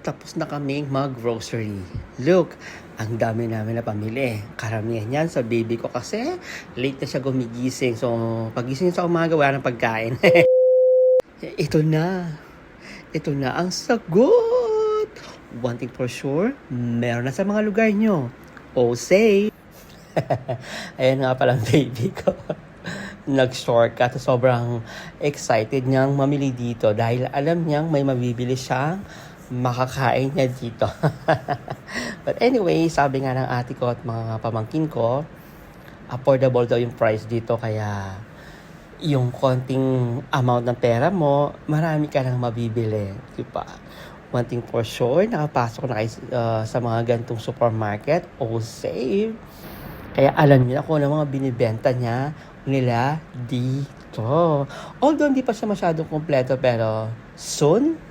Tapos na kaming mag-grocery. Look, ang dami namin na pamili. Karamihan yan sa baby ko kasi late na siya gumigising. So, pagising sa umaga, wala ng pagkain. Ito na. Ito na ang sagot. One thing for sure, meron na sa mga lugar nyo. Oh, say. Ayan nga palang baby ko. Nag-shortcut. Sobrang excited niyang mamili dito dahil alam niyang may mabibili siyang makakain niya dito. But anyway, sabi nga ng ate ko at mga pamangkin ko, affordable daw yung price dito kaya yung konting amount ng pera mo, marami ka nang mabibili. Di ba? One thing for sure, nakapasok na kayo uh, sa mga gantong supermarket o save. Kaya alam niyo na kung ano mga binibenta niya nila dito. Although hindi pa siya masyadong kompleto pero soon,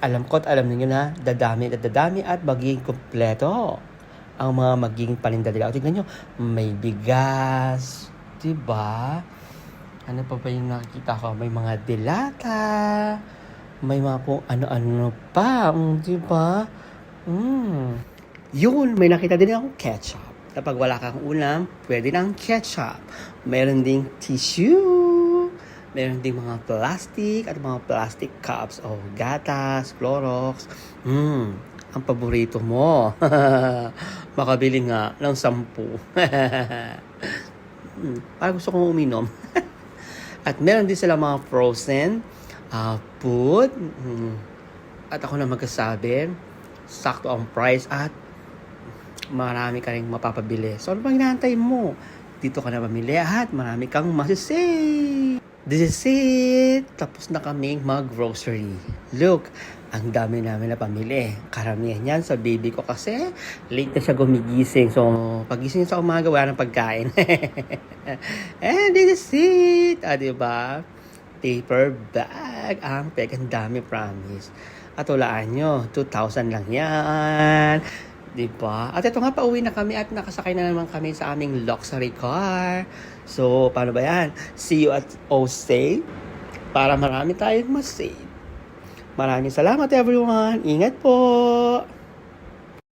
alam ko at alam niyo na dadami at dadami at magiging kompleto ang mga magiging paninda nila. O, tignan nyo, may bigas, di ba? Ano pa ba yung nakikita ko? May mga dilata, may mga kung ano-ano pa, mm, di ba? Mm. Yun, may nakita din akong ketchup. Kapag wala kang ulam, pwede ng ketchup. Meron ding tissue. Meron ding mga plastic at mga plastic cups o gatas, Clorox. Mm, ang paborito mo. Makabili nga ng sampu. mm, parang gusto kong uminom. at meron din sila mga frozen uh, food. Mm, at ako na magkasabi, sakto ang price at marami ka rin mapapabili. So, ano bang inaantay mo? Dito ka na mamili at marami kang masisave. This is it! Tapos na kaming mag-grocery. Look, ang dami namin na pamili. Karamihan yan sa baby ko kasi late na siya gumigising. So, pagising sa umaga, wala ng pagkain. And this is it! Ah, diba? Paper bag. Ang peg. Ang dami, promise. At walaan nyo, 2,000 lang yan. Diba? At ito nga, pauwi na kami at nakasakay na naman kami sa aming luxury car. So, paano ba yan? See you at OSAY para marami tayong mas-save. Maraming salamat everyone. Ingat po!